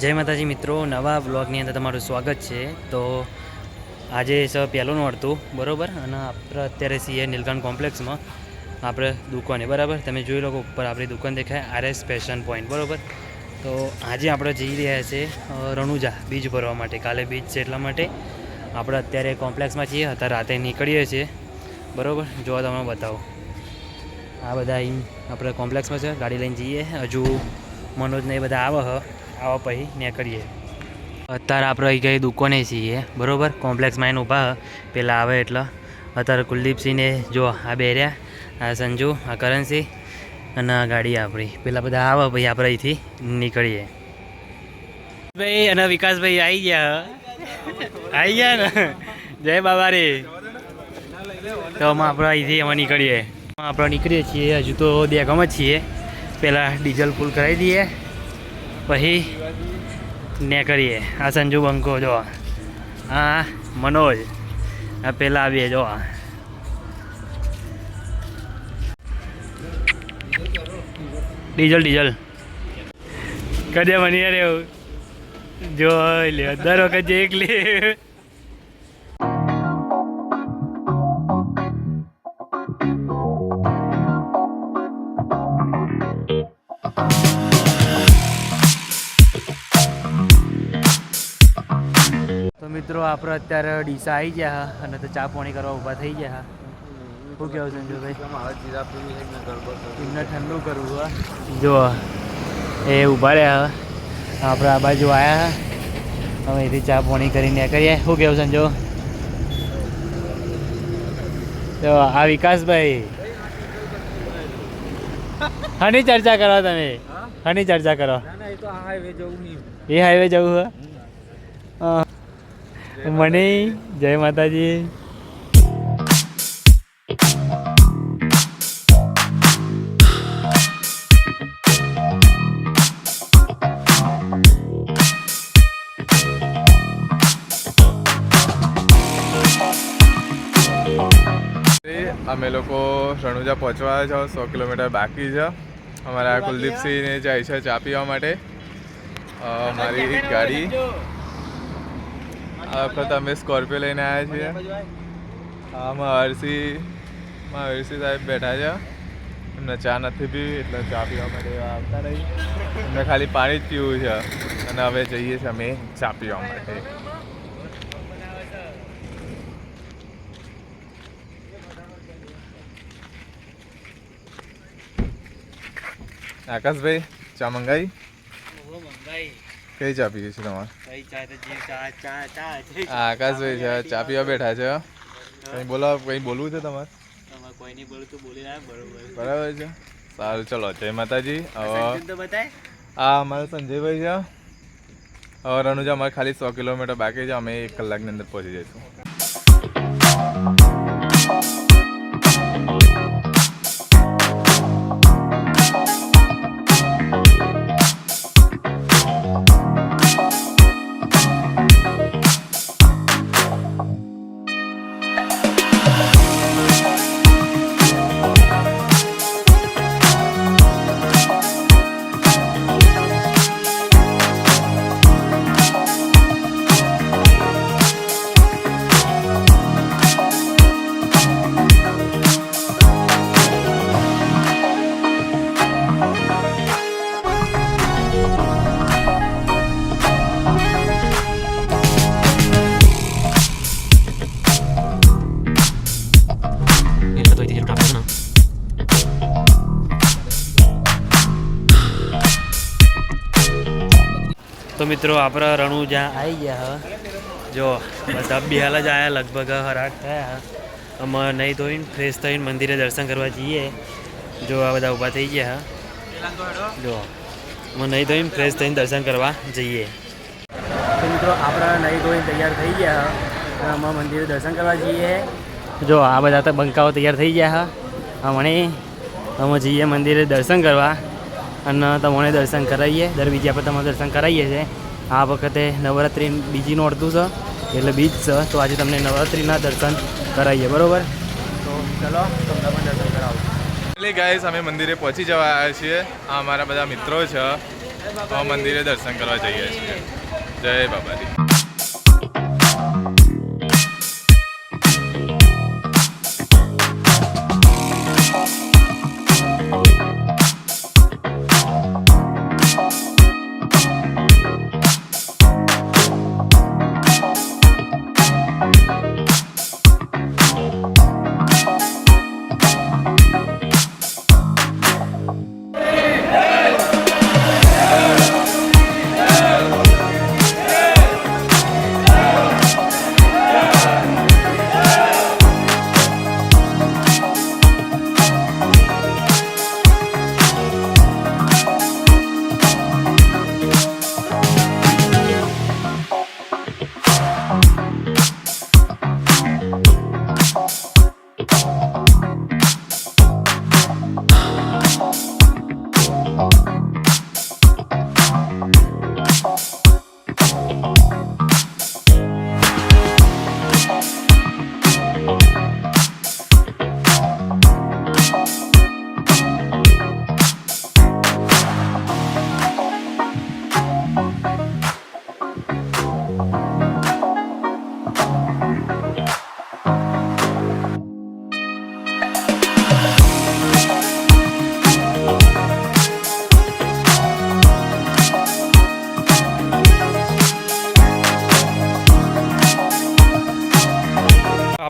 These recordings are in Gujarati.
જય માતાજી મિત્રો, નવા બ્લોગની અંદર તમારું સ્વાગત છે. તો આજે સર પહેલું નડતું બરાબર? અને આપણે અત્યારે છીએ નીલકંઠ કોમ્પ્લેક્સમાં. આપણે દુકાને, બરાબર? તમે જોઈ લો ઉપર આપણી દુકાન દેખાય, આરએસ ફેશન પોઈન્ટ, બરાબર? તો આજે આપણે જઈ રહ્યા છે રણુજા, બીજ ભરવા માટે. કાલે બીજ છે એટલા માટે. આપણે અત્યારે કોમ્પ્લેક્સમાં છીએ, અત્યારે રાતે નીકળીએ છીએ. બરાબર? જો તમે બતાવો. આ બધા આપણે કોમ્પ્લેક્સમાં છે, ગાડી લઈને જઈએ. હજુ મનોજને એ બધા આવે હ. આવા પછી નીકળીએ. અત્યારે આપણે અહીં કઈ દુકાને છીએ, બરાબર? કોમ્પ્લેક્સમાં એને ઊભા. પેલા આવે એટલે. અત્યારે કુલદીપસિંહને જો આ બેર્યા આ સંજુ, આ કરણસિંહ અને આ ગાડી આપણી. પેલા બધા આવે પછી આપણે અહીંથી નીકળીએ. ભાઈ અને વિકાસભાઈ આવી ગયા. આવી ગયા ને? જય બાબા રે તો આમાં આપણે અહીંથી અમે નીકળીએ. આપણે નીકળીએ છીએ, હજુ તો દેગામાં જ છીએ. પહેલાં ડીઝલ ફૂલ કરાવી દઈએ. પછી ને કરીએ. આ સંજુ બંકો, જો. આ મનોજ. આ પેલા આવીએ જો. Diesel diesel. કદે બની રે જો લે દર વખત જે એકલી તો આપણે અત્યારે ડીસા આવી ગયા હા અને તો ચા પાણી કરવા ઊભા થઈ ગયા હા. શું કહેવું સંજુભાઈ એમને ઠંડુ કરવું હા. જો એ ઊભા રહ્યા આપણે આ બાજુ આવ્યા હવે એથી ચા પાણી કરીને કરીએ શું કહેવું સંજો તો આ વિકાસભાઈ. હની ચર્ચા કરો તમે. હની ચર્ચા કરો. એ હાઈવે જવું હા. મને જય માતાજી. અમે લોકો રણુજા પહોંચવા છો સો કિલોમીટર બાકી છે. અમારા કુલદીપસિંહને જાય છે ચા પીવા માટે. મારી ગાડી. વખત અમે સ્કોર્પિયો લઈને આવ્યા છીએ. આમાં હર્ષી માં સાહેબ બેઠા છે. એમને ચા નથી પીવી એટલે ચા પીવા માટે આવતા રહી. એમને ખાલી પાણી જ પીવું છે. અને હવે જઈએ છીએ અમે ચા પીવા માટે. આકાશભાઈ, ચા મંગાવી? કઈ ચા પીવી છે તમારે? આકાશભાઈ છે. ચા પીવા બેઠા છે કઈ બોલો કંઈ બોલવું છે તમારે? બરોબર. છે. સારું ચલો. જય માતાજી. હવે આ અમારા સંજયભાઈ છે હવે રણુજા અમારે ખાલી સો કિલોમીટર બાકી છે અમે એક કલાકની અંદર પહોંચી જઈશું. તો મિત્રો, આપણે રણુજા આવી ગયા હ. જો, બધા બિહાલ જ આવ્યા લગભગ હરાટ થયા અમે નહીં ધોઈને, ફ્રેશ થઈને મંદિરે દર્શન કરવા જઈએ. જો, આ બધા ઊભા થઈ ગયા જો અમે નહીં ધોઈને, ફ્રેશ થઈને દર્શન કરવા જઈએ. તો મિત્રો, આપણા નહીં ધોઈને તૈયાર થઈ ગયા અને અમે મંદિરે દર્શન કરવા જઈએ. જો, આ બધા તો બંકાઓ તૈયાર થઈ ગયા હા. હમણે અમે જઈએ મંદિરે દર્શન કરવા. અને તમને દર્શન કરાવીએ. દર બીજી આપણે તમને દર્શન કરાવીએ છીએ. આ વખતે નવરાત્રિ બીજી નોડતું છે, એટલે બીજ છે. તો આજે તમને નવરાત્રિના દર્શન કરાવીએ. બરાબર? તો ચલો, તમને પણ દર્શન કરાવું. એટલે ગાઈસ અમે મંદિરે પહોંચી જવા આવ્યા છીએ. આ અમારા બધા મિત્રો છે. તો મંદિરે દર્શન કરવા જઈએ છીએ. જય બાબાજી.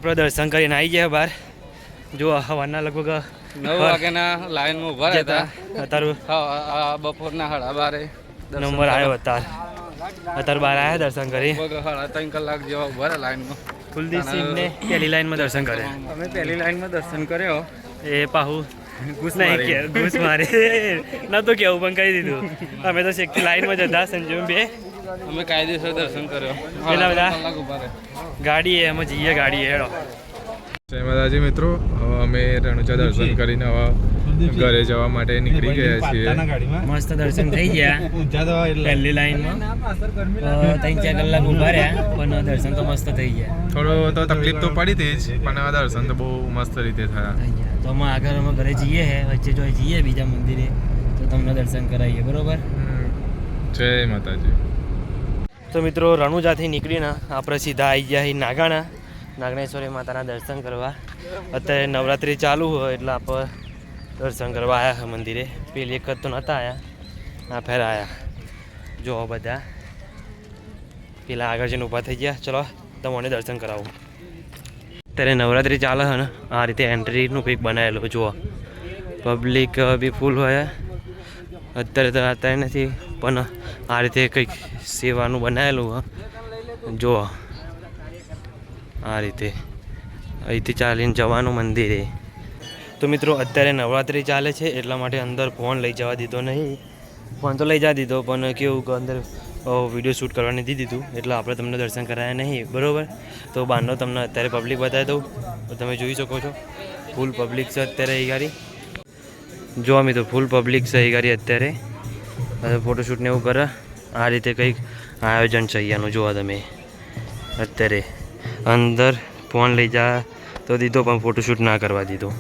આપણે દર્શન કરીને આવી ગયા બહાર જો હવાના લગભગ નવ વાગ્યાના લાઈનમાં ઊભા રહેતા અત્યારે હા બપોરના સાડા બારે નંબર આવ્યો અત્યારે. અત્યારે બહાર આવ્યા દર્શન કરી. લગભગ સાડા ત્રણ કલાક જેવા ઊભા રહ્યા લાઈનમાં. કુલદીપ ને પહેલી લાઈનમાં દર્શન કરે અમે પહેલી લાઈનમાં દર્શન કર્યો. એ પાહુ. નહીં કે ઘૂસ મારે. તો કેવું પણ કહી દીધું. અમે તો લાઈનમાં જતા સંજુ બે. અમે કાયદેસર દર્શન કર્યો. કેટલા બધા? ગાડી એમ અમે જઈએ ગાડી હેડો જય માતાજી મિત્રો. હવે અમે રણુજા દર્શન કરીને હવે ઘરે જવા માટે નીકળી ગયા છીએ. મસ્ત દર્શન થઈ ગયા. પહેલી લાઈનમાં. ત્રણ ચાર કલાક ઊભા રહ્યા પણ દર્શન તો મસ્ત થઈ ગયા. થોડો તો તકલીફ તો પડી હતી જ પણ આ દર્શન તો બહુ મસ્ત રીતે થયા. થઈ ગયા. તો અમે આગળ અમે ઘરે જઈએ હે વચ્ચે જો જઈએ બીજા મંદિરે તો તમને દર્શન કરાવીએ બરોબર? હમ. જય માતાજી. તો મિત્રો, રણુજાથી નીકળીને આપણે સીધા આવી ગયા અહીં નાગાણા. નાગણેશ્વરી માતાના દર્શન કરવા. અત્યારે નવરાત્રિ ચાલુ હોય એટલે આપણે દર્શન કરવા આવ્યા છે મંદિરે. પેલી જ તો નહોતા આવ્યા આ ફેર આવ્યા જો બધા. પેલા આગળ જઈને ઊભા થઈ ગયા. ચલો તમને દર્શન કરાવું. અત્યારે નવરાત્રિ ચાલે છે ને. આ રીતે એન્ટ્રીનું કંઈક બનાવેલું, જુઓ. પબ્લિક બી ફૂલ હોય. અત્યારે તો અત્યારે નથી. પણ આ રીતે કંઈક સેવાનું બનાવેલું જુઓ આ રીતે. અહીંથી ચાલીને જવાનું મંદિરે તો મિત્રો, અત્યારે નવરાત્રિ ચાલે છે, એટલા માટે અંદર ફોન લઈ જવા દીધો નહીં. ફોન તો લઈ જવા દીધો, પણ કેવું કે અંદર વીડિયો શૂટ કરવાની દીધી દીધું એટલે આપણે તમને દર્શન કરાયા નહીં, બરાબર? તો બહારનો તમને અત્યારે પબ્લિક બતાવી દઉં. તમે જોઈ શકો છો ફૂલ પબ્લિક છે અત્યારે એ ગાડી. જોવા મિત્રો ફૂલ પબ્લિક છે એ ગાડી અત્યારે. હવે ફોટોશૂટ ને એવું કરે. આ રીતે કંઈક આયોજન છે અહીંયાનું જોવા તમે. અત્યારે અંદર ફોન લઈ જા તો દીધો પણ ફોટોશૂટ ના કરવા દીધો.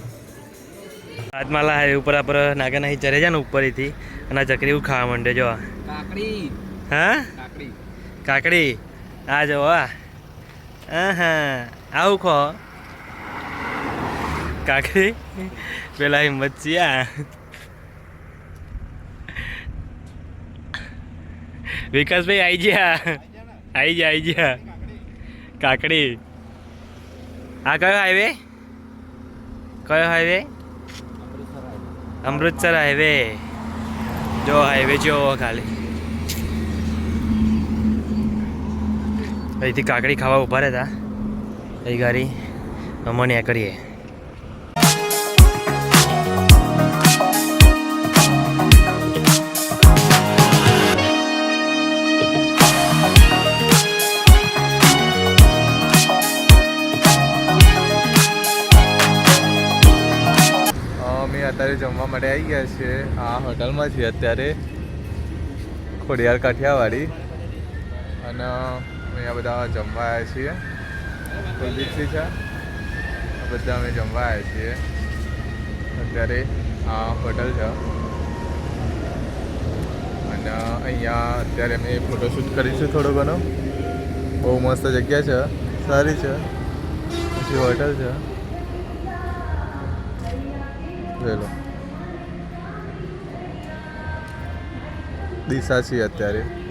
હાથમાં હાઈવે ઉપર આપણે નાગા નાહી ચરે જાય ને ઉપરથી. અને આ ચકરી એવું ખાવા માંડે જો. કાકડી. હા? કાકડી. કાકડી? આ જો આ. હા આવું ખો. કાકડી? પેલા હિંમત છીએ વિકાસભાઈ આવી ગયા. આવી ગયા આવી ગયા. કાકડી. આ કયો હાઈવે કયો હાઈવે અમૃતસર હાઈવે જો હાઈવે જો ખાલી. અહીંથી કાકડી ખાવા ઊભા રહેતા. અહીં ગાડી. અમને કરીએ. અમે જમવા માટે આવી ગયા છીએ. આ હોટલમાં છીએ અત્યારે. ખોડિયાર કાઠિયાવાડી. અને અહીંયા બધા જમવા આવ્યા છીએ. કુલદીપસિંહ છે. આ બધા અમે જમવા આવ્યા છીએ. અત્યારે આ હોટલ છે. અને અહીંયા અત્યારે અમે ફોટોશૂટ કરીશું થોડો ઘણો બહુ મસ્ત જગ્યા છે. સારી છે. પછી હોટલ છે. જોઈ દિશા છીએ અત્યારે.